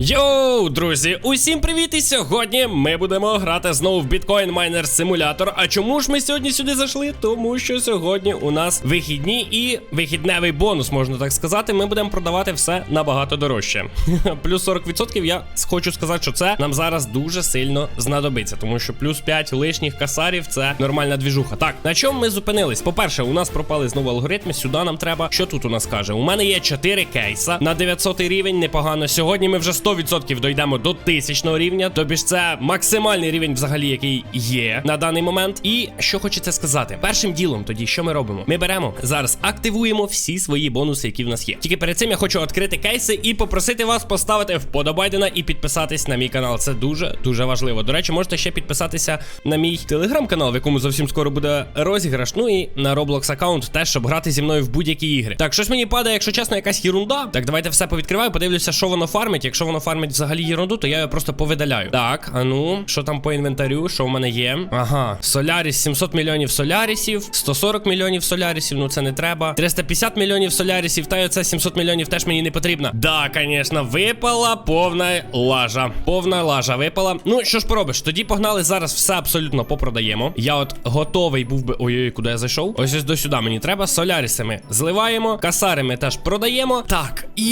Йоу, друзі, усім привіт! І сьогодні ми будемо грати знову в Bitcoin Miner Simulator. А чому ж ми сьогодні сюди зайшли? Тому що сьогодні у нас вихідні і вихідневий бонус, можна так сказати. Ми будемо продавати все набагато дорожче. Плюс 40% я хочу сказати, що це нам зараз дуже сильно знадобиться, тому що плюс 5 лишніх касарів це нормальна двіжуха. Так, на чому ми зупинились? По-перше, у нас пропали знову алгоритми. Сюди нам треба. Що тут у нас каже? У мене є 4 кейса на 900 рівень, непогано. Сьогодні ми вже 100% дойдемо до 1000 рівня. Тобі ж це максимальний рівень, взагалі, який є на даний момент. І що хочеться сказати, першим ділом тоді, що ми робимо? Ми беремо зараз, активуємо всі свої бонуси, які в нас є. Тільки перед цим я хочу відкрити кейси і попросити вас поставити вподобайдена і підписатись на мій канал. Це дуже дуже важливо. До речі, можете ще підписатися на мій телеграм-канал, в якому зовсім скоро буде розіграш. Ну і на Roblox аккаунт теж, щоб грати зі мною в будь-які ігри. Так, щось мені падає, якщо чесно, якась єрунда. Так, давайте все повідкриваю, подивлюся, що воно фармить. Якщо воно фармить взагалі єрунду, то я його просто повидаляю. Так, а ну, що там по інвентарю? Що в мене є? Ага, Соляріс, 700 мільйонів солярісів, 140 мільйонів солярісів, ну це не треба. 350 мільйонів солярісів, та й оце 700 мільйонів теж мені не потрібно. Да, звісно, випала повна лажа. Повна лажа випала. Ну, що ж поробиш? Тоді погнали зараз все абсолютно попродаємо. Я от готовий був би. Ой-ой, куди я зайшов? Ось ось до сюди мені треба. Соляріси ми зливаємо, касари ми теж продаємо. Так, і,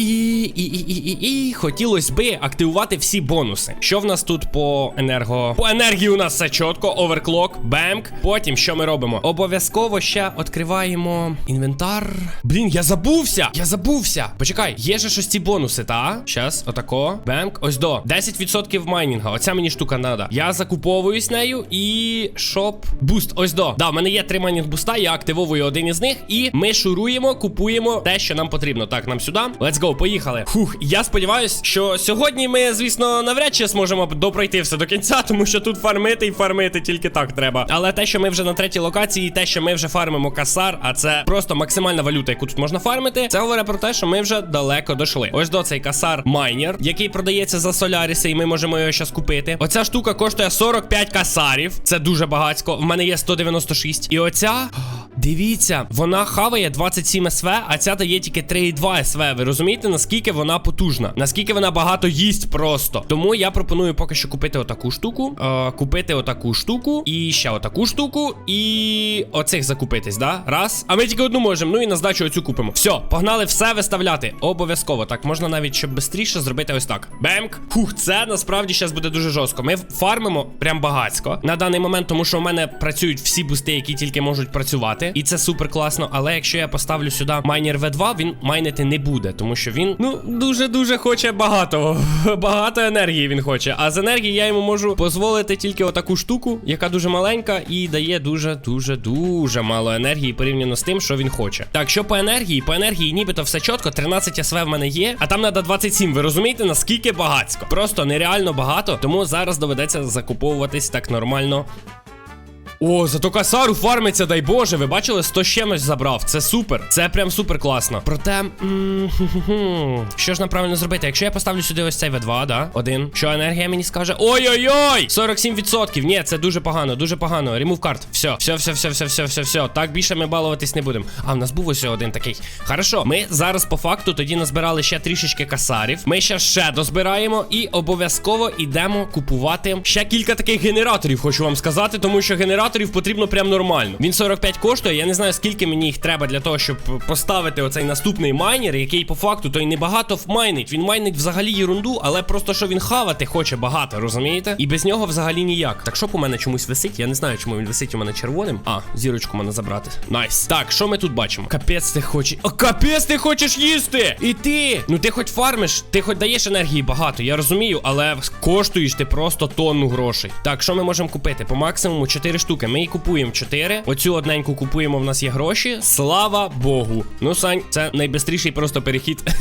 і, і, і, і, і хотілося би активувати всі бонуси. Що в нас тут по енерго? По енергії у нас все чітко. Оверклок, бемк. Потім що ми робимо? Обов'язково ще відкриваємо інвентар. Блін, я забувся! Я забувся. Почекай, є же щось ці бонуси, та? Щас, отако. Бемк. Ось до. 10% майнінга. Оця мені штука надо. Я закуповуюсь нею і шоп. Буст. Ось до. Да, в мене є три майнінг буста. Я активовую один із них. І ми шуруємо, купуємо те, що нам потрібно. Так, нам сюди. Let's go, поїхали. Фух, я сподіваюся, що сьогодні ми, звісно, навряд чи зможемо допройти все до кінця, тому що тут фармити і фармити тільки так треба. Але те, що ми вже на третій локації, і те, що ми вже фармимо касар, а це просто максимальна валюта, яку тут можна фармити, це говорить про те, що ми вже далеко дійшли. Ось до цей касар майнер, який продається за соляріси, і ми можемо його зараз купити. Оця штука коштує 45 касарів. Це дуже багатсько. В мене є 196. І оця. Дивіться, вона хаває 27 СВ, а ця дає тільки 3,2 СВ. Ви розумієте, наскільки вона потужна? Наскільки вона багато їсть просто. Тому я пропоную поки що купити отаку штуку, е, купити отаку штуку, і ще отаку штуку, і оцих закупитись, да? Раз. А ми тільки одну можемо. Ну і на здачу оцю купимо. Все, погнали все виставляти. Обов'язково. Так, можна навіть щоб швидше зробити ось так. Бемк. Хух, це насправді зараз буде дуже жорстко. Ми фармимо прям багацько на даний момент, тому що у мене працюють всі бусти, які тільки можуть працювати. І це супер класно. Але якщо я поставлю сюди майнер V2, він майнити не буде, тому що він ну дуже-дуже хоче багато. Багато енергії він хоче. А з енергії я йому можу дозволити тільки отаку штуку, яка дуже маленька, і дає дуже-дуже дуже мало енергії порівняно з тим, що він хоче. Так, що по енергії? По енергії, нібито все чітко, 13 СВ в мене є, а там треба 27. Ви розумієте, наскільки багатсько? Просто нереально багато. Тому зараз доведеться закуповуватись так нормально. О, зато касару фармиться, дай Боже. Ви бачили, 100 з чимось забрав. Це супер. Це прям супер класно. Проте, що ж нам правильно зробити? Якщо я поставлю сюди ось цей V2, да? Один. Що енергія мені скаже? Ой-ой-ой! 47%. Ні, це дуже погано, дуже погано. Ремув карт. Все, все, все, все, все, все, все, все. Так більше ми балуватись не будемо. А в нас був ось один такий. Хорошо, ми зараз по факту тоді назбирали ще трішечки касарів. Ми ще ще дозбираємо і обов'язково йдемо купувати ще кілька таких генераторів, хочу вам сказати, тому що генераторів потрібно прям нормально. Він 45 коштує. Я не знаю, скільки мені їх треба для того, щоб поставити оцей наступний майнер, який по факту той небагато майнить. Він майнить взагалі єрунду, але просто що він хавати хоче багато, розумієте? І без нього взагалі ніяк. Так що по мене чомусь висить? Я не знаю, чому він висить у мене червоним. А, зірочку мене забрати. Найс. Так, що ми тут бачимо? Капець, ти хочеш. О, капець, ти хочеш їсти! І ти! Ну ти хоч фармиш, ти хоч даєш енергії багато, я розумію, але коштуєш ти просто тонну грошей. Так, що ми можемо купити? По максимуму 4 штуки. Ми і купуємо 4. Оцю одненьку купуємо, в нас є гроші. Слава Богу. Ну, Сань, це найбистріший просто перехід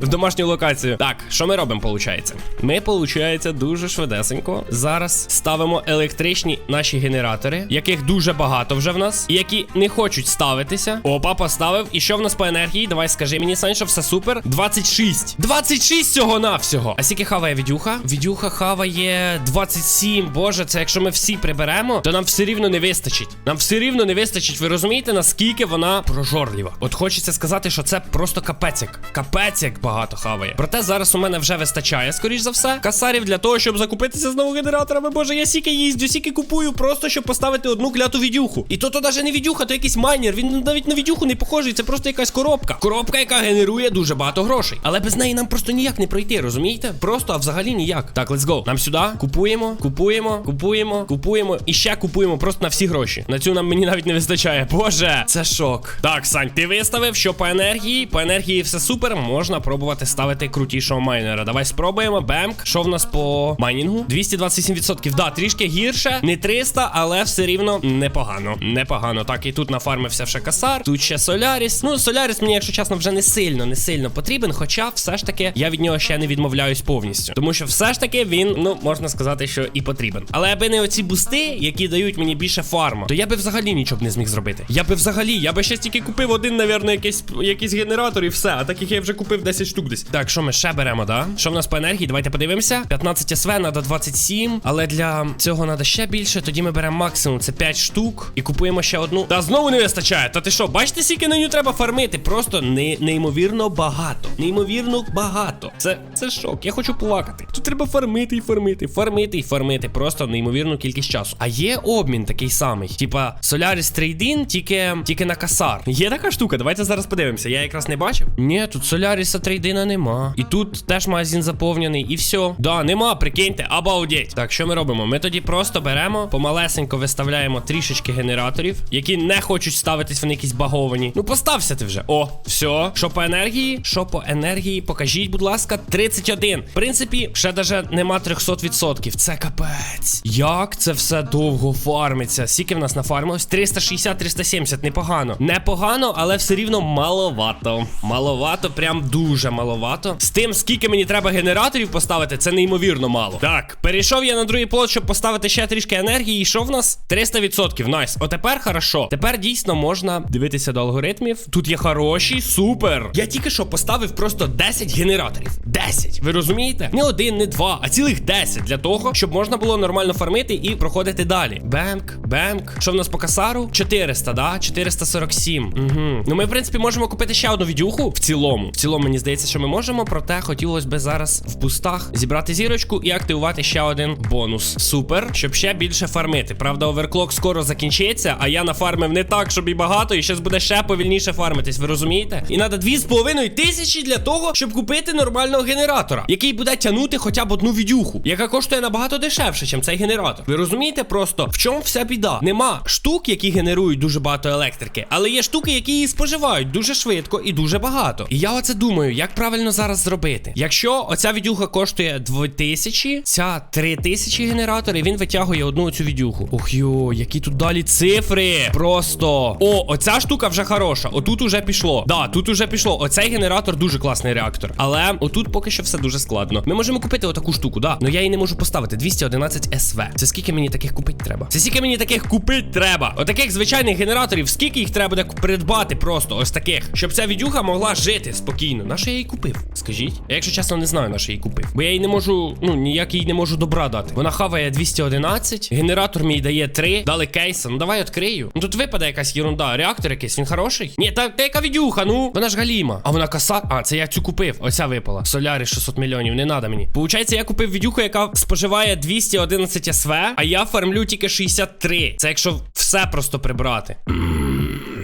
в домашню локацію. Так, що ми робимо, виходить? Ми, виходить, дуже швидесенько. Зараз ставимо електричні наші генератори, яких дуже багато вже в нас, і які не хочуть ставитися. Опа, поставив. І що в нас по енергії? Давай скажи мені, Сань, що все супер. 26. 26 цього навсього. А скільки хаває відюха? Відюха хаває 27. Боже, це якщо ми всі приберемо. Беремо, то нам все рівно не вистачить. Нам все рівно не вистачить. Ви розумієте, наскільки вона прожорлива? От хочеться сказати, що це просто капецяк. Капецяк багато хаває. Проте зараз у мене вже вистачає, скоріш за все, касарів для того, щоб закупитися знову генераторами. Боже, я сіки їздю, сіки купую, просто щоб поставити одну кляту відюху. І то то навіть не відюха, то якийсь майнер. Він навіть на відюху не похожий. Це просто якась коробка. Коробка, яка генерує дуже багато грошей. Але без неї нам просто ніяк не пройти, розумієте? Просто а взагалі ніяк. Так, let's go. Нам сюди купуємо, купуємо, купуємо, купуємо і ще купуємо просто на всі гроші. На цю нам мені навіть не вистачає. Боже, це шок. Так, Сань, ти виставив, що по енергії, по енергії все супер. Можна пробувати ставити крутішого майнера. Давай спробуємо. Бемк. Що в нас по майнінгу? 227%. Да, трішки гірше, не 300, але все рівно непогано. Непогано. Так, і тут нафармився ще касар. Тут ще Соляріс. Ну, Соляріс мені, якщо чесно, вже не сильно, не сильно потрібен. Хоча все ж таки я від нього ще не відмовляюсь повністю. Тому що все ж таки він, ну, можна сказати, що і потрібен. Але аби не оці бусти, які дають мені більше фарма, то я би взагалі нічого не зміг зробити. Я би взагалі, я би ще тільки купив один, навірно, якийсь, якийсь генератор і все. А таких я вже купив 10 штук десь. Так, що ми ще беремо, да? Що в нас по енергії? Давайте подивимося. 15 СВ, треба 27. Але для цього треба ще більше. Тоді ми беремо максимум. Це 5 штук. І купуємо ще одну. Та знову не вистачає. Та ти що, бачите, скільки на нього треба фармити? Просто не, неймовірно багато. Неймовірно багато. Це, це шок. Я хочу плакати. Тут треба фармити і фармити, фармити і фармити. Просто неймовірну кількість часу. А є обмін такий самий. Типа Solaris Trade-in, тільки, тільки на касар. Є така штука, давайте зараз подивимося. Я якраз не бачив. Ні, тут Соляріса трейдина нема. І тут теж магазин заповнений, і все. Да, нема, прикиньте, обалдеть. Так, що ми робимо? Ми тоді просто беремо, помалесенько виставляємо трішечки генераторів, які не хочуть ставитись, вони якісь баговані. Ну, постався ти вже. О, все. Що по енергії? Що по енергії? Покажіть, будь ласка, 31. В принципі, ще даже нема 300%. Це капець. Як це все довго фармиться? Скільки в нас нафармилось? 360-370. Непогано. Непогано, але все рівно маловато. Маловато, прям дуже маловато. З тим, скільки мені треба генераторів поставити, це неймовірно мало. Так, перейшов я на другий плот, щоб поставити ще трішки енергії. І що в нас? 300%. Найс. Отепер хорошо. Тепер дійсно можна дивитися до алгоритмів. Тут є хороші, супер. Я тільки що поставив просто 10 генераторів. 10. Ви розумієте? Не один, не два, а цілих 10 для того, щоб можна було нормально фармити і проходити далі. Бемк, бемк. Що в нас по касару? 400, да? 447. Угу. Ну ми, в принципі, можемо купити ще одну відюху в цілому. В цілому, мені здається, що ми можемо. Проте хотілося б зараз в пустах зібрати зірочку і активувати ще один бонус. Супер, щоб ще більше фармити. Правда, оверклок скоро закінчиться, а я нафармив не так, щоб і багато, і зараз буде ще повільніше фармитись. Ви розумієте? І треба 2,5 тисячі для того, щоб купити нормального генератора, який буде тягнути хоча б одну відюху, яка коштує набагато дешевше, ніж цей генератор. Ви розумієте просто в чому вся біда? Нема штук, які генерують дуже багато електрики, але є штуки, які її споживають дуже швидко і дуже багато. І я оце думаю, як правильно зараз зробити. Якщо оця відюха коштує 2000, ця 3000 генераторів, він витягує одну цю відюху. Ох йо, які тут далі цифри. Просто. О, оця штука вже хороша. Отут уже пішло. Да, тут уже пішло. Оцей генератор дуже класний реактор. Але отут поки що все дуже складно. Ми можемо купити отаку штуку, да. Но я її не можу поставити. 211 СВ. Це скільки мені таких купити треба? Це скільки мені таких купити треба? Отаких звичайних генераторів, скільки їх треба буде придбати просто ось таких, щоб ця відюха могла жити спокійно. На що я її купив? Скажіть? Я, якщо чесно, не знаю, на що її купив. Бо я їй не можу, ну ніяк їй не можу добра дати. Вона хаває 211, генератор мій дає 3, дали кейса. Ну давай відкрию. Ну тут випаде якась ерунда. Реактор якийсь, він хороший? Ні, та, та яка відюха, ну вона ж галіма. А вона каса. А, це я цю купив. Оця випала. Солярі 600 мільйонів, не надо мені. Получається, я купив відюху, яка споживає 211 СВ, а я фармлю тільки 63. Це якщо все просто прибрати.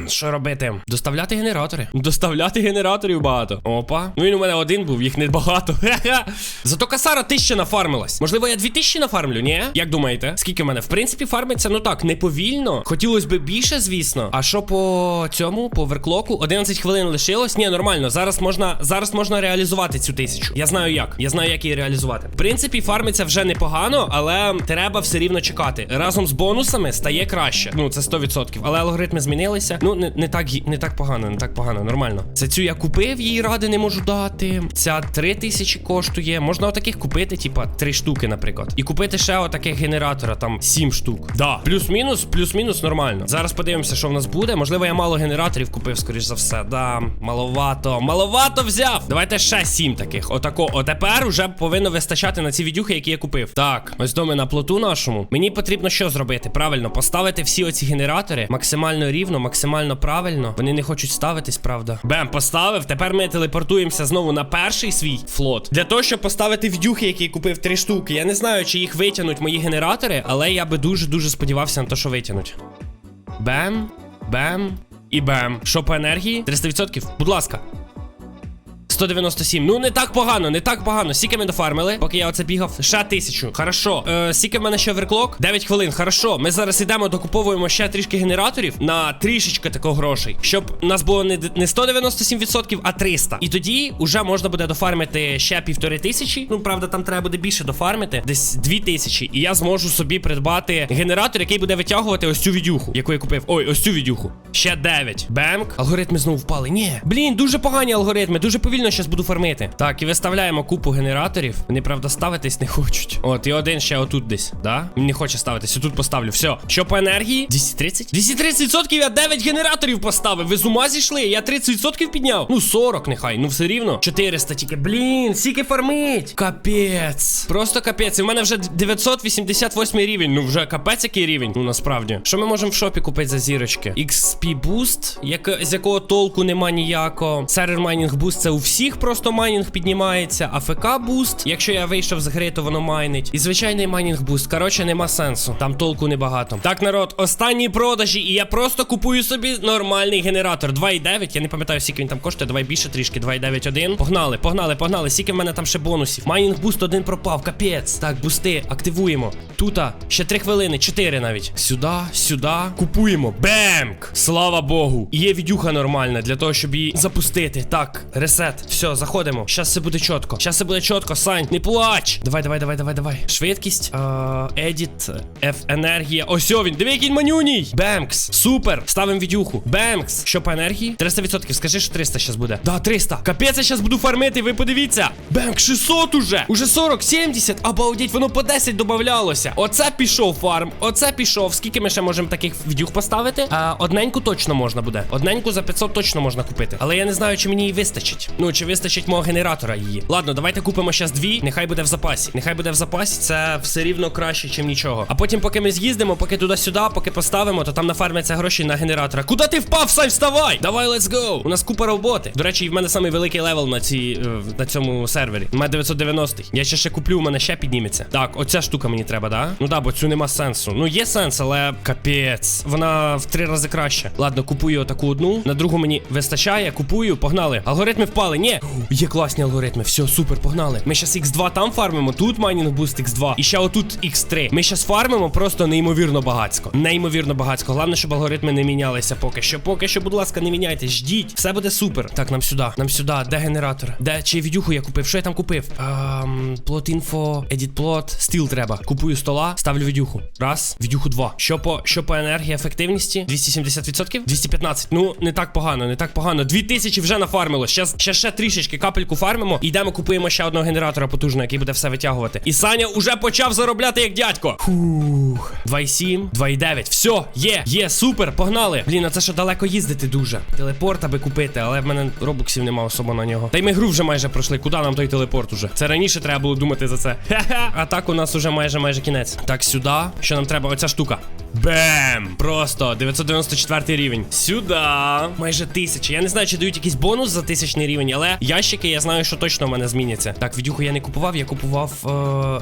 Що робити? Доставляти генератори. Доставляти генераторів багато. Опа. Ну він у мене один був, їх не багато. Зато касара тисяча нафармилась. Можливо, я дві тисячі нафармлю, ні? Як думаєте? Скільки в мене? В принципі, фармиться, ну так, не повільно. Хотілося б більше, звісно. А що по цьому, по оверклоку? 11 хвилин лишилось. Ні, нормально. Зараз можна зараз можна реалізувати цю тисячу. Я знаю як. Я знаю, як її реалізувати. В принципі, фармиться вже непогано, але треба все рівно чекати. Разом з бонусами стає краще. Ну, це 100%. Але алгоритми змінилися. Ну, не, не, так, не так погано, не так погано, нормально. Це цю я купив, їй ради не можу дати. Ця 3 тисячі коштує. Можна отаких купити, типа 3 штуки, наприклад. І купити ще отаких генератора, там 7 штук. Да. Плюс-мінус, плюс-мінус нормально. Зараз подивимося, що в нас буде. Можливо, я мало генераторів купив, скоріш за все. Да, маловато. Маловато взяв. Давайте ще 7 таких. Отако. Отепер уже повинно вистачати на ці відюхи, які я купив. Так, ось до мене на плоту нашому. Мені потрібно що зробити? Правильно, поставити всі оці генератори максимально рівно, максимально правильно. Вони не хочуть ставитись, правда. Бем, поставив. Тепер ми телепортуємося знову на перший свій флот. Для того, щоб поставити вдюхи, які купив три штуки. Я не знаю, чи їх витягнуть мої генератори, але я би дуже-дуже сподівався на те, що витягнуть. Бем, бем і бем. Що по енергії? 300%? Будь ласка. 197. Ну не так погано, не так погано. Скільки ми дофармили, поки я оце бігав. Ще тисячу. Хорошо. Е, скільки в мене ще оверклок? 9 хвилин. Хорошо. Ми зараз йдемо, докуповуємо ще трішки генераторів на трішечки такого грошей, щоб нас було не, не 197%, а 300. І тоді вже можна буде дофармити ще півтори тисячі. Ну, правда, там треба буде більше дофармити. Десь 2 тисячі. І я зможу собі придбати генератор, який буде витягувати ось цю відюху, яку я купив. Ой, ось цю відюху. Ще 9. Бемк. Алгоритми знову впали. Ні. Блін, дуже погані алгоритми. Дуже повільно зараз буду фармити. Так, і виставляємо купу генераторів. Вони, правда, ставитись не хочуть. От, і один ще отут десь. Да? Він не хоче ставитись. Отут поставлю. Все. Що по енергії? 230? 230% я 9 генераторів поставив. Ви з ума зійшли? Я 30% підняв. Ну, 40 нехай. Ну, все рівно. 400 тільки. Блін, скільки фармить. Капець. Просто капець. І в мене вже 988 рівень. Ну, вже капець який рівень. Ну, насправді. Що ми можемо в шопі купити за зірочки? XP Boost, як, з якого толку нема ніякого. Сервер майнінг буст це у всіх просто майнінг піднімається. АФК буст. Якщо я вийшов з гри, то воно майнить. І звичайний майнінг буст. Коротше, нема сенсу. Там толку небагато. Так, народ, останні продажі, і я просто купую собі нормальний генератор. 2,9. Я не пам'ятаю, скільки він там коштує. Давай більше трішки. 2,9,1. Погнали, погнали, погнали. Скільки в мене там ще бонусів. Майнінг буст один пропав. Капець. Так, бусти, активуємо. Тута, ще 3 хвилини, 4 навіть. Сюди, сюди. Купуємо. Бемк! Слава Богу. І є відюха нормальна для того, щоб її запустити. Так, ресет. Все, заходимо. Щас все буде чітко. Щас все буде чітко, Сань. Не плач. Давай, давай, давай, давай, давай. Швидкість. Едіт. F енергія. Ось він. Диви, який манюній. Бемкс. Супер. Ставимо відюху. Бемкс. Що по енергії? 300%. Скажи, що 300 щас буде. Да, 300. Капець, я щас буду фармити. Ви подивіться. Бемк, 600 уже. Уже 40, 70. Обалдеть, воно по 10 добавлялося. Оце пішов фарм. Оце пішов. Скільки ми ще можемо таких відюх поставити? А, одненьку точно можна буде. Одненьку за 500 точно можна купити. Але я не знаю, чи мені її вистачить. Ну, чи вистачить мого генератора її. Ладно, давайте купимо зараз дві. Нехай буде в запасі. Нехай буде в запасі. Це все рівно краще, ніж нічого. А потім, поки ми з'їздимо, поки туди-сюди, поки поставимо, то там нафармляться гроші на генератора. Куди ти впав? Сань, вставай! Давай, let's go! У нас купа роботи. До речі, в мене самий великий левел на цій е, на цьому сервері. У мене 990. Я ще ще куплю, у мене ще підніметься. Так, оця штука мені треба, да? Ну да, бо цю нема сенсу. Ну є сенс, але капець. Вона в три рази краще. Ладно, купую отаку одну. На другу мені вистачає. Купую, погнали. Алгоритми впали. Ні. Є класні алгоритми. Все, супер, погнали. Ми зараз X2 там фармимо. Тут майнінг буст X2. І ще отут X3. Ми зараз фармимо просто неймовірно багацько. Неймовірно багацько. Головне, щоб алгоритми не мінялися поки що. Поки що, будь ласка, не міняйтесь. Ждіть. Все буде супер. Так, нам сюди. Нам сюди. Де генератор? Де чи відюху я купив? Що я там купив? Ем, плот інфо, едіт плот, стіл треба. Купую стола, ставлю відюху. Раз, відюху два. Що по що по енергії ефективності? 270%? 215. Ну, не так погано, не так погано. 2000 вже нафармило. Ще, ще ще трішечки капельку фармимо. І йдемо купуємо ще одного генератора потужного, який буде все витягувати. І Саня уже почав заробляти як дядько. Фух. 2,7, 2,9. Все, є, є, супер, погнали. Блін, а це що далеко їздити дуже. Телепорт аби купити, але в мене робоксів нема особо на нього. Та й ми гру вже майже пройшли. Куди нам той телепорт уже? Це раніше треба було думати за це. Ха-ха. А так у нас уже майже майже кінець. Так, сюди. Що нам треба? Оця штука. Бем! Просто 994 рівень. Сюди. Майже тисяча. Я не знаю, чи дають якийсь бонус за тисячний рівень, але ящики я знаю, що точно в мене зміняться. Так, відюху я не купував, я купував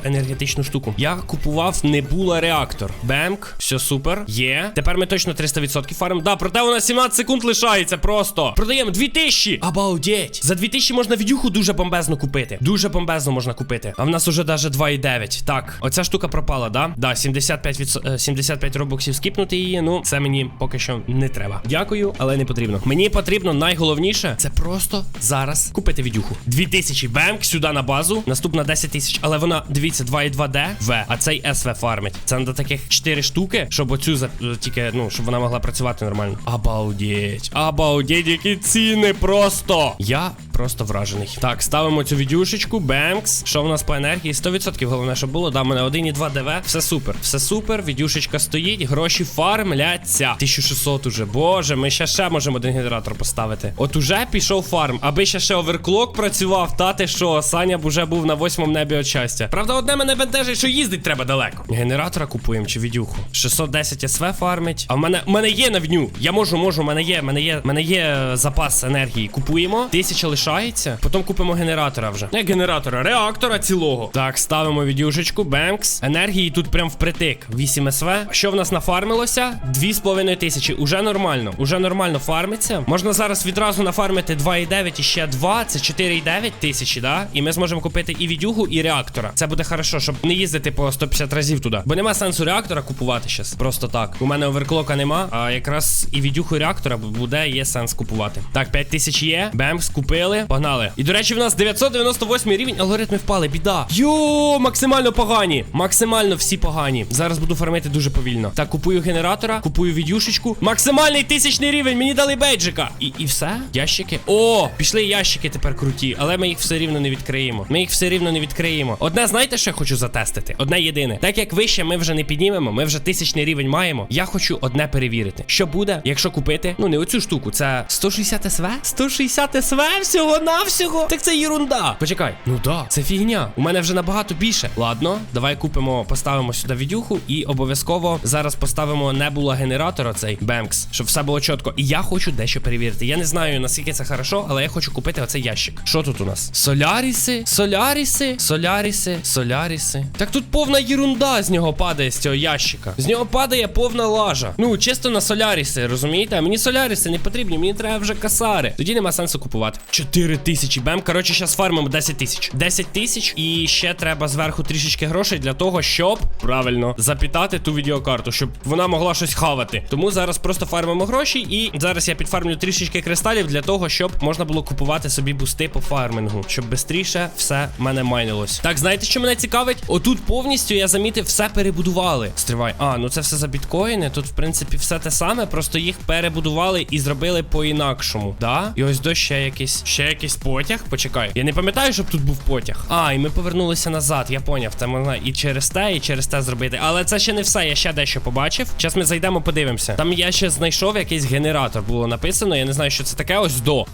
е енергетичну штуку. Я купував небула реактор. Бемк, все супер. Є. Тепер ми точно 300% фарм. Да, проте у нас 17 секунд лишається. Просто. Продаємо 2000. Обалдеть. За 2000 можна відюху дуже бомбезно купити. Дуже бомбезно можна купити. А в нас уже даже 2,9. Так, оця штука пропала, да? Да, 75 від... 75 робоксів скіпнути її. Ну, це мені поки що не треба. Дякую, але не потрібно. Мені потрібно найголовніше це просто зараз. Зараз купити відюху. 2000 бемк сюди на базу. Наступна 10 тисяч. Але вона, дивіться, 2,2D В, а цей СВ фармить. Це на таких 4 штуки, щоб оцю за тільки, ну, щоб вона могла працювати нормально. Обалдеть. Обалдеть, які ціни просто. Я просто вражений. Так, ставимо цю відюшечку. Бемкс. Що в нас по енергії? 100% головне, щоб було. Да, мене 1,2 ДВ. Все супер. Все супер. Відюшечка стоїть. Гроші фармляться. 1600 уже. Боже, ми ще ще можемо один генератор поставити. От уже пішов фарм. Аби ще ще оверклок працював, та ти що, Саня б уже був на восьмому небі от щастя. Правда, одне мене бентежить, що їздить треба далеко. Генератора купуємо чи відюху. 610 СВ фармить. А в мене в мене є навню. Я можу, можу, в мене є, мене є, мене є е, запас енергії. Купуємо. Тисяча лишається. Потім купимо генератора вже. Не генератора, реактора цілого. Так, ставимо відюшечку, бенкс. Енергії тут прям впритик. 8 СВ. Що в нас нафармилося? 2,5 тисячі. Уже нормально. Уже нормально фармиться. Можна зараз відразу нафармити 2,9 і ще 2. Це 4,9 тисячі, да? І ми зможемо купити і відюгу, і реактора. Це буде хорошо, щоб не їздити по 150 разів туди. Бо нема сенсу реактора купувати щас. Просто так. У мене оверклока нема. А якраз і відюху і реактора буде, є сенс купувати. Так, 5 тисяч є. Бемс, купили. Погнали. І до речі, в нас 998 рівень. Алгоритми впали. Біда. Йо, максимально погані. Максимально всі погані. Зараз буду фармити дуже повільно. Так, купую генератора, купую відюшечку. Максимальний тисячний рівень. Мені дали бейджика. І, і все? Ящики? О, пішли ящики тепер круті, але ми їх все рівно не відкриємо. Ми їх все рівно не відкриємо. Одне, знаєте, що я хочу затестити? Одне єдине. Так як вище ми вже не піднімемо, ми вже тисячний рівень маємо. Я хочу одне перевірити. Що буде, якщо купити? Ну не оцю штуку, це 160 СВ? 160 СВ всього навсього. Так це єрунда. Почекай. Ну да, це фігня. У мене вже набагато більше. Ладно, давай купимо, поставимо сюди відюху і обов'язково зараз поставимо небула генератора цей Бенкс, щоб все було чітко. І я хочу дещо перевірити. Я не знаю наскільки це хорошо, але я хочу купити оцей ящик. Що тут у нас? Соляріси, соляріси, соляріси, соляріси. Так тут повна єрунда з нього падає з цього ящика. З нього падає повна лажа. Ну, чисто на соляріси, розумієте? Мені соляріси не потрібні, мені треба вже касари. Тоді нема сенсу купувати. 4 тисячі бем. Коротше, зараз фармимо 10 тисяч. 10 тисяч. І ще треба зверху трішечки грошей для того, щоб правильно запітати ту відеокарту, щоб вона могла щось хавати. Тому зараз просто фармимо гроші. І зараз я підфармлю трішечки кристалів для того, щоб можна було купувати собі бусти по фармингу, щоб швидше все в мене майнилось. Так, знаєте, що мене цікавить? Отут повністю я замітив, все перебудували. Стривай. А, ну це все за біткоїни. Тут, в принципі, все те саме, просто їх перебудували і зробили по-інакшому. Да? І ось до ще якийсь ще якийсь потяг. Почекай. Я не пам'ятаю, щоб тут був потяг. А, і ми повернулися назад. Я поняв. Це можна і через те, і через те зробити. Але це ще не все. Я ще дещо побачив. Зараз ми зайдемо, подивимося. Там я ще знайшов якийсь генератор. Було написано. Я не знаю, що це таке. Ось до.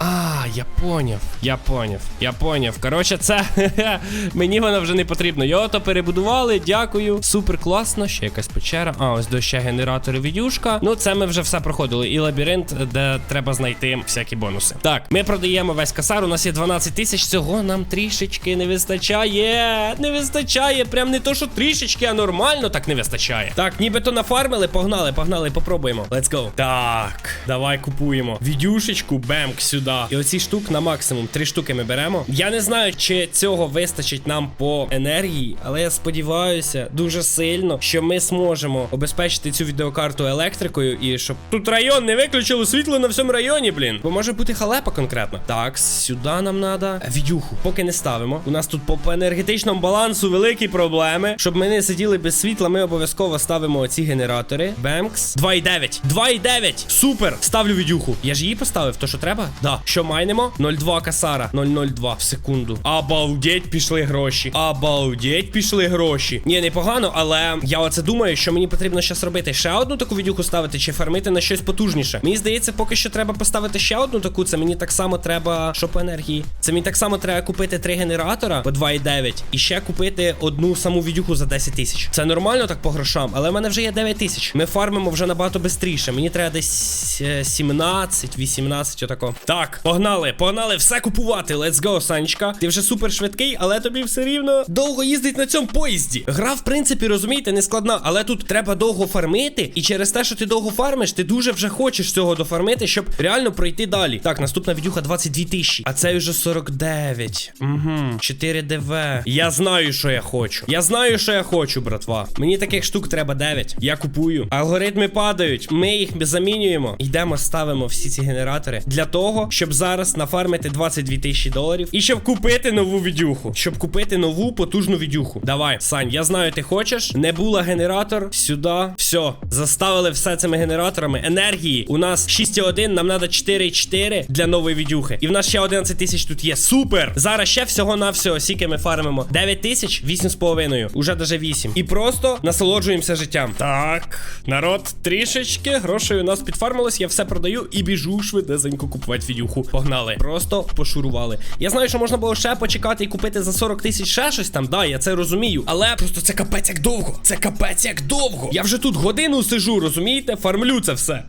А, я поняв, я поняв, я поняв. Коротше, це мені воно вже не потрібно. Його то перебудували, дякую. Супер класно. Ще якась печера. А, ось до ще генератори відюшка. Ну, це ми вже все проходили. І лабіринт, де треба знайти всякі бонуси. Так, ми продаємо весь касар. У нас є 12 тисяч. Цього нам трішечки не вистачає. Не вистачає. Прям не то, що трішечки, а нормально так не вистачає. Так, нібито нафармили, погнали, погнали, попробуємо. Let's go. Так, давай купуємо. Відюшечку, бемк сюди. І оці штук на максимум. Три штуки ми беремо. Я не знаю, чи цього вистачить нам по енергії, але я сподіваюся дуже сильно, що ми зможемо обезпечити цю відеокарту електрикою і щоб тут район не виключило світло на всьому районі, блін. Бо може бути халепа конкретно. Так, сюди нам треба. Відюху. Поки не ставимо. У нас тут по, по енергетичному балансу великі проблеми. Щоб ми не сиділи без світла, ми обов'язково ставимо оці генератори. Бемкс. 2,9. 2,9. Супер. Ставлю відюху. Я ж її поставив, то що треба? Да. Що майнемо? 0,2 касара. 0,02 в секунду. Обалдеть, пішли гроші. Обалдеть, пішли гроші. Ні, непогано, але я оце думаю, що мені потрібно зараз робити. Ще одну таку відюху ставити чи фармити на щось потужніше. Мені здається, поки що треба поставити ще одну таку. Це мені так само треба. Що по енергії? Це мені так само треба купити три генератора по 2,9 і ще купити одну саму відюху за 10 тисяч. Це нормально так по грошам, але в мене вже є 9 тисяч. Ми фармимо вже набагато швидше. Мені треба десь е, 17, 18, отако. Так, погнали, погнали, все купувати. Let's go, Санечка. Ти вже супер швидкий, але тобі все рівно довго їздить на цьому поїзді. Гра, в принципі, розумієте, не складна, але тут треба довго фармити. І через те, що ти довго фармиш, ти дуже вже хочеш цього дофармити, щоб реально пройти далі. Так, наступна відюха 22 тисячі. А це вже 49. Угу. 4 ДВ. Я знаю, що я хочу. Я знаю, що я хочу, братва. Мені таких штук треба 9. Я купую. Алгоритми падають. Ми їх замінюємо. Йдемо, ставимо всі ці генератори для того, щоб зараз нафармити 22 тисячі доларів і щоб купити нову відюху. Щоб купити нову потужну відюху. Давай, Сань, я знаю, ти хочеш. Не була генератор. Сюди. Все. Заставили все цими генераторами. Енергії. У нас 6,1, нам треба 4,4 для нової відюхи. І в нас ще 11 тисяч тут є. Супер! Зараз ще всього на всього. Скільки ми фармимо? 9 тисяч, 8,5. Уже даже 8. І просто насолоджуємося життям. Так, народ, трішечки грошей у нас підфармилось. Я все продаю і біжу швидесенько купувати відюху. Погнали. Просто пошурували. Я знаю, що можна було ще почекати і купити за 40 тисяч ще щось там. Да, я це розумію. Але просто це капець як довго. Це капець як довго. Я вже тут годину сижу, розумієте? Фармлю це все.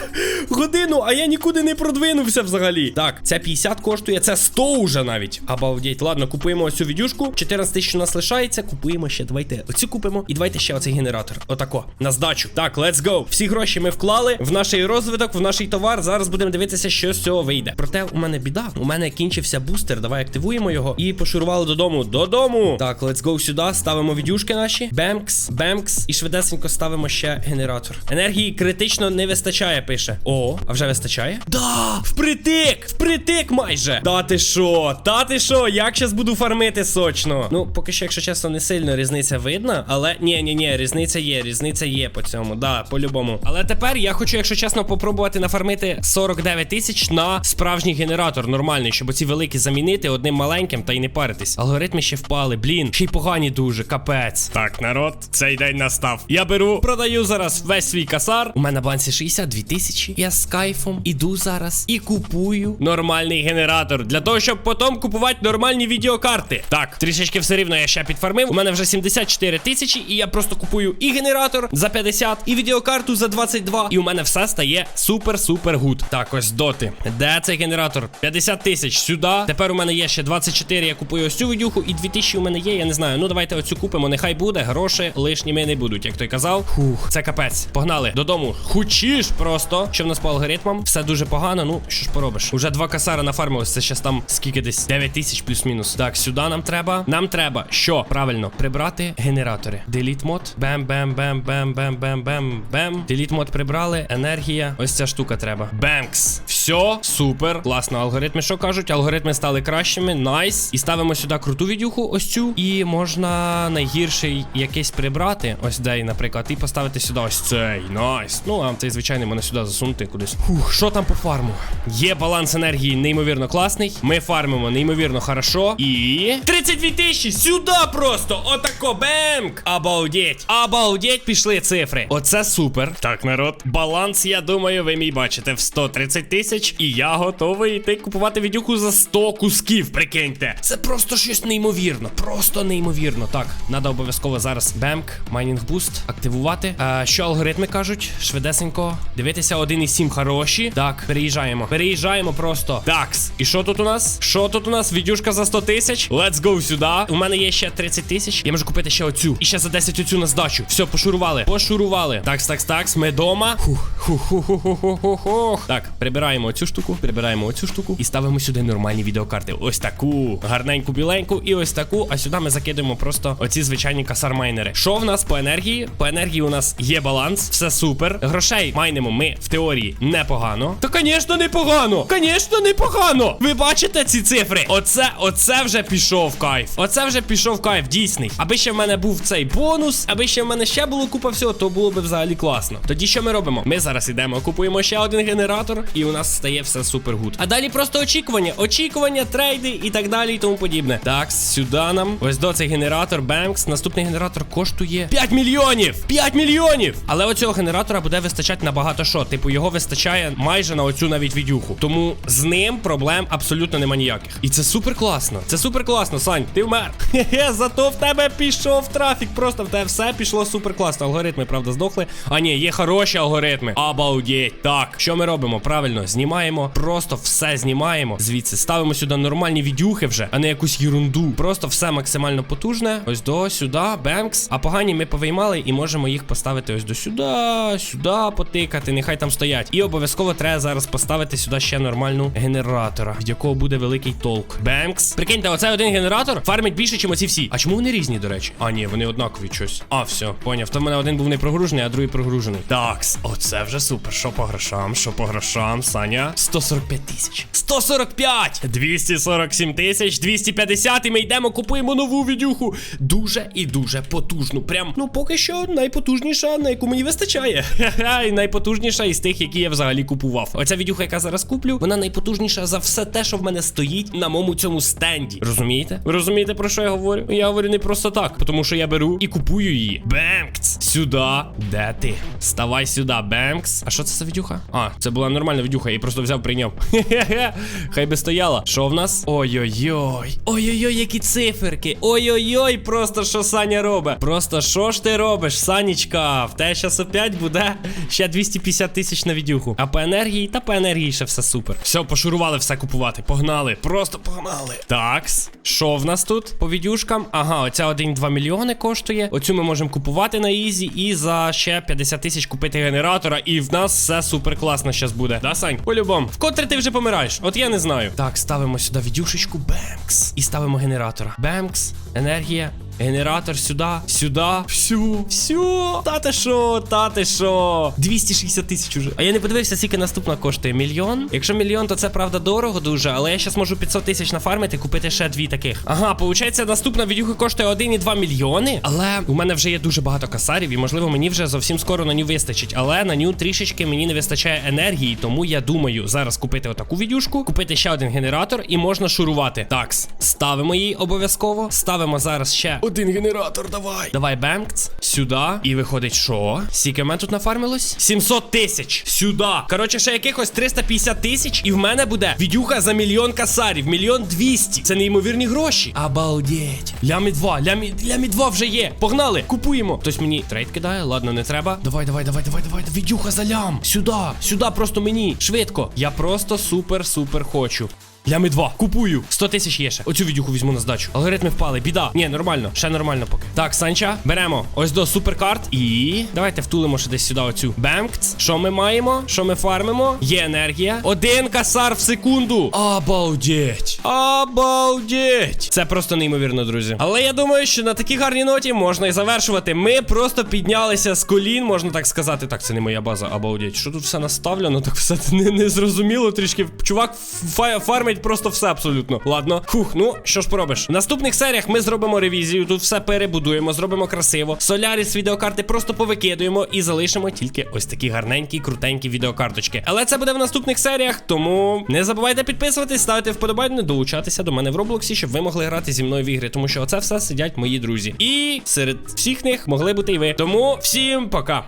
Годину, а я нікуди не продвинувся взагалі. Так, це 50 коштує, це 100 уже навіть. Обалдеть. Ладно, купуємо оцю відюшку. 14 тисяч у нас лишається. Купуємо ще. Давайте оцю купимо. І давайте ще оцей генератор. Отако. На здачу. Так, let's go. Всі гроші ми вклали в наш розвиток, в наш товар. Зараз будемо дивитися, що з цього вийде. Проте у мене біда. У мене кінчився бустер. Давай активуємо його і пошурували додому. Додому. Так, let's go сюди. Ставимо відюшки наші. Бемкс, бемкс. І швидесенько ставимо ще генератор. Енергії критично не вистачає, пише. О, а вже вистачає? Да! Впритик! Впритик майже! Та ти що? Та ти що? Як щас буду фармити сочно? Ну, поки що, якщо чесно, не сильно різниця видна, але ні, ні, ні, різниця є, різниця є по цьому. Да, по-любому. Але тепер я хочу, якщо чесно, попробувати нафармити 49 тисяч на справжній генератор нормальний, щоб оці великі замінити одним маленьким та й не паритись. Алгоритми ще впали, блін, ще й погані дуже, капець. Так, народ, цей день настав. Я беру, продаю зараз весь свій касар. У мене на балансі 62 тисячі. Я з кайфом іду зараз і купую нормальний генератор для того, щоб потім купувати нормальні відеокарти. Так, трішечки все рівно я ще підфармив. У мене вже 74 тисячі, і я просто купую і генератор за 50, і відеокарту за 22. І у мене все стає супер-супер гуд. Так, ось доти. Де цей генератор? 50 тисяч сюди. Тепер у мене є ще 24. Я купую ось цю відюху, і 2000 у мене є. Я не знаю. Ну давайте оцю купимо. Нехай буде. Гроші лишніми не будуть, як той казав. Фух, це капець. Погнали додому. Хучіш просто. Що в нас по алгоритмам? Все дуже погано. Ну що ж поробиш? Уже два касара нафармилось. Це щас там скільки десь 9 тисяч плюс-мінус. Так, сюди нам треба. Нам треба що? Правильно, прибрати генератори. Delete мод. Бем, бем, бем, бем, бем, бем, бем, бем. Delete мод прибрали. Енергія. Ось ця штука треба. Бенкс. Все, супер. Класно. Алгоритми що кажуть? Алгоритми стали кращими. Найс. І ставимо сюди круту відюху. Ось цю. І можна найгірший якийсь прибрати. Ось дей, наприклад, і поставити сюди ось цей. Найс. Ну, а цей звичайний мене сюди засунути кудись. Фух, що там по фарму? Є баланс енергії неймовірно класний. Ми фармимо неймовірно хорошо. І. 32 тисячі! Сюди просто! Отако, бемк! Обалдеть! Обалдеть, пішли цифри. Оце супер. Так, народ. Баланс, я думаю, ви мій бачите в 130 тисяч. І я готовий йти купувати відюху за 100 кусків. Прикиньте. Це просто щось неймовірно. Просто неймовірно. Так, треба обов'язково зараз бемк, майнінг буст, активувати. А, що алгоритми кажуть? Швидесенько. Дивитися 1,7 хороші. Так, переїжджаємо. Переїжджаємо просто. Такс. І що тут у нас? Що тут у нас? Відюшка за 100 тисяч. Let's go сюди. У мене є ще 30 тисяч. Я можу купити ще оцю. І ще за 10 оцю на здачу. Все, пошурували. Пошурували. Такс, такс, такс. Ми дома. Хух, хух, хух, хух, хух, хух. Так, прибираємо оцю штуку, прибираємо оцю штуку і ставимо сюди нормальні відеокарти. Ось таку. Гарненьку біленьку і ось таку. А сюди ми закидуємо просто оці звичайні касар-майнери. Що в нас по енергії? По енергії у нас є баланс, все супер. Грошей майнимо ми в теорії непогано. Та, звісно, непогано. Звісно, непогано. Ви бачите ці цифри? Оце, оце вже пішов кайф. Оце вже пішов кайф, дійсний. Аби ще в мене був цей бонус, аби ще в мене ще було купа всього, то було б взагалі класно. Тоді що ми робимо? Ми зараз ідемо, купуємо ще один генератор, і у нас стає все супер гуд. А далі просто очікування, очікування, трейди і так далі, і тому подібне. Так, сюди нам. Ось до цей генератор, Бенкс. Наступний генератор коштує 5 мільйонів! 5 мільйонів! Але оцього генератора буде вистачати на багато що. Типу, його вистачає майже на оцю навіть відюху. Тому з ним проблем абсолютно нема ніяких. І це супер класно. Це супер класно, Сань. Ти вмер. Хе-хе, зато в тебе пішов трафік. Просто в тебе все пішло супер класно. Алгоритми, правда, здохли. А ні, є хороші алгоритми. Обалдеть. Так, що ми робимо? Правильно, знімаємо. Просто все знімаємо. Звідси ставимо сюди нормальні відюхи вже, а не якусь ерунду. Просто все максимально потужне. Ось до сюди, Бенкс. А погані ми повиймали і можемо їх поставити ось до сюди, сюди потикати. Нехай там стоять. І обов'язково треба зараз поставити сюди ще нормальну генератора, від якого буде великий толк. Бенкс. Прикиньте, оцей один генератор фармить більше, ніж оці всі. А чому вони різні, до речі? А, ні, вони однакові щось. А, все, поняв. То в мене один був не прогружений, а другий прогружений. Такс, оце вже супер. Що по грошам? Що по грошам, Саня? 145 тисяч. 145! 247 тисяч, 250 і ми йдемо, купуємо нову відюху. Дуже і дуже потужну. Прям, ну поки що найпотужніша, на яку мені вистачає. Ха-ха, і найпотужніша із тих, які я взагалі купував. Оця відюха, яка зараз куплю, вона найпотужніша за все те, що в мене стоїть на моєму цьому стенді. Розумієте? Ви розумієте, про що я говорю? Я говорю не просто так, тому що я беру і купую її. Бенкс! Сюди. Де ти? Ставай сюди, Бенкс. А що це за відюха? А, це була нормальна відюха, я її просто взяв, прийняв. Хай би стояла. Що в нас? Ой-ой-ой. Ой-ой-ой, які циферки. Ой-ой-ой, просто що Саня робить. Просто що ж ти робиш, Санічка? В те щас опять буде ще 250 тисяч на відюху. А по енергії, та по енергії ще все супер. Все, пошурували все купувати. Погнали. Просто погнали. Такс. Що в нас тут по відюшкам? Ага, оця 1,2 мільйони коштує. Оцю ми можемо купувати на Ізі і за ще 50 тисяч купити генератора. І в нас все супер класно щас буде. Да, Сань? По-любому. Вкотре ти вже помираєш? От я не знаю. Так, ставимо сюди відюшечку. Бенкс. І ставимо генератора. Бенкс. Енергія. Генератор сюди, сюди, всю, всю. Та ти що, та ти що? 260 тисяч уже. А я не подивився, скільки наступна коштує. Мільйон? Якщо мільйон, то це правда дорого дуже, але я зараз можу 500 тисяч нафармити, купити ще дві таких. Ага, получається, наступна відюха коштує 1,2 мільйони. Але у мене вже є дуже багато касарів, і можливо мені вже зовсім скоро на ню вистачить. Але на ню трішечки мені не вистачає енергії, тому я думаю зараз купити отаку відюшку, купити ще один генератор і можна шурувати. Такс, ставимо її обов'язково. Ставимо зараз ще один генератор, давай. Давай, бемкц. Сюди. І виходить, що? Скільки в мене тут нафармилось? 700 тисяч. Сюди. Коротше, ще якихось 350 тисяч. І в мене буде відюха за мільйон касарів. Мільйон двісті. Це неймовірні гроші. Обалдеть. Лямі два. Лямі, лямі два вже є. Погнали. Купуємо. Хтось мені трейд кидає. Ладно, не треба. Давай, давай, давай, давай, давай. Відюха за лям. Сюди. Сюди просто мені. Швидко. Я просто супер-супер хочу. Лями 2. Купую. 100 тисяч є ще. Оцю відюху візьму на здачу. Алгоритми впали. Біда. Ні, нормально. Ще нормально поки. Так, Санча, беремо. Ось до суперкарт. І давайте втулимо ще десь сюди оцю. Бемкц. Що ми маємо? Що ми фармимо? Є енергія. Один касар в секунду. Обалдеть. Обалдеть. Це просто неймовірно, друзі. Але я думаю, що на такій гарній ноті можна і завершувати. Ми просто піднялися з колін, можна так сказати. Так, це не моя база. Обалдеть. Що тут все наставлено? Так все не, не зрозуміло трішки. Чувак фа- фармить просто все абсолютно. Ладно. Хух, ну що ж поробиш? В наступних серіях ми зробимо ревізію. Тут все перебудуємо, зробимо красиво. Соляріс відеокарти просто повикидуємо і залишимо тільки ось такі гарненькі, крутенькі відеокарточки. Але це буде в наступних серіях, тому не забувайте підписуватись, ставити вподобайну, долучатися до мене в Роблоксі, щоб ви могли грати зі мною в ігри, тому що оце все сидять мої друзі. І серед всіх них могли бути і ви. Тому всім пока.